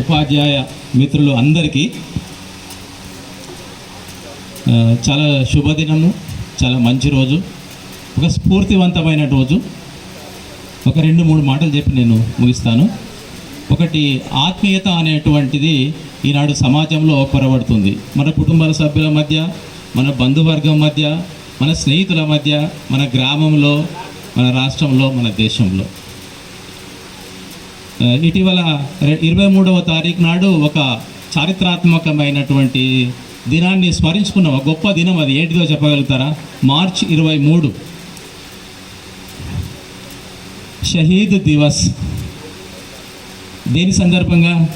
ఉపాధ్యాయ మిత్రులు అందరికీ చాలా శుభదినము చాలా మంచి రోజు ఒక స్ఫూర్తివంతమైన రోజు. ఒక రెండు మూడు మాటలు చెప్పి నేను ముగిస్తాను. ఒకటి ఆత్మీయత అనేటువంటిది ఈనాడు సమాజంలో పొరబడుతుంది. మన కుటుంబాల సభ్యుల మధ్య మన బంధువర్గం మధ్య మన స్నేహితుల మధ్య మన గ్రామంలో మన రాష్ట్రంలో మన దేశంలో. ఇటీవల రె- ఇరవై మూడవ తారీఖు నాడు ఒక చారిత్రాత్మకమైనటువంటి దినాన్ని స్మరించుకున్న ఒక గొప్ప దినం అది. ఏంటిదో చెప్పగలుగుతారా? మార్చ్ ఇరవై మూడు. షహీద్ దివస్. దేని సందర్భంగా?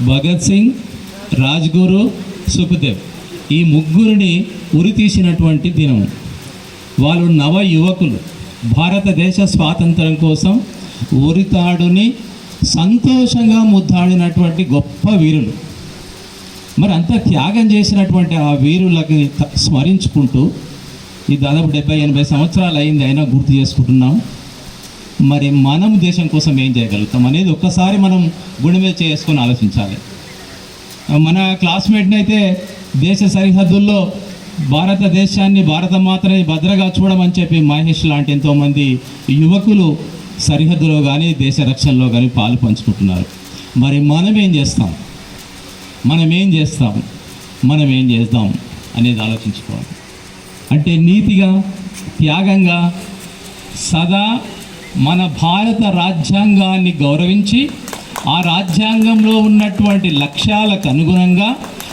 భగత్ సింగ్ రాజ్గురు సుఖదేవ్. ఈ ముగ్గురిని ఉరి తీసినటువంటి దినం. వాళ్ళు నవ యువకులు. భారతదేశ స్వాతంత్రం కోసం ఉరితాడుని సంతోషంగా ముద్దాడినటువంటి గొప్ప వీరులు. మరి అంత త్యాగం చేసినటువంటి ఆ వీరులకి స్మరించుకుంటూ ఈ దాదాపు డెబ్బై ఎనభై సంవత్సరాలు అయింది అయినా గుర్తు చేసుకుంటున్నాం మరి మనం దేశం కోసం ఏం చేయగలుగుతాం అనేది ఒక్కసారి మనం గుండె మీద చేసుకొని ఆలోచించాలి. మన క్లాస్మేట్ని అయితే దేశ సరిహద్దుల్లో భారతదేశాన్ని భారత మాతని భద్రగా చూడమని చెప్పి మహేష్ లాంటి ఎంతోమంది యువకులు సరిహద్దులో కానీ దేశ రక్షణలో కానీ పాలు పంచుకుంటున్నారు. మరి మనం ఏం చేస్తాం? మనం ఏం చేస్తాం? మనం ఏం చేద్దాం అనేది ఆలోచించుకోవాలి. అంటే నీతిగా త్యాగంగా సదా మన భారత రాజ్యాంగాన్ని గౌరవించి ఆ రాజ్యాంగంలో ఉన్నటువంటి లక్ష్యాలకు అనుగుణంగా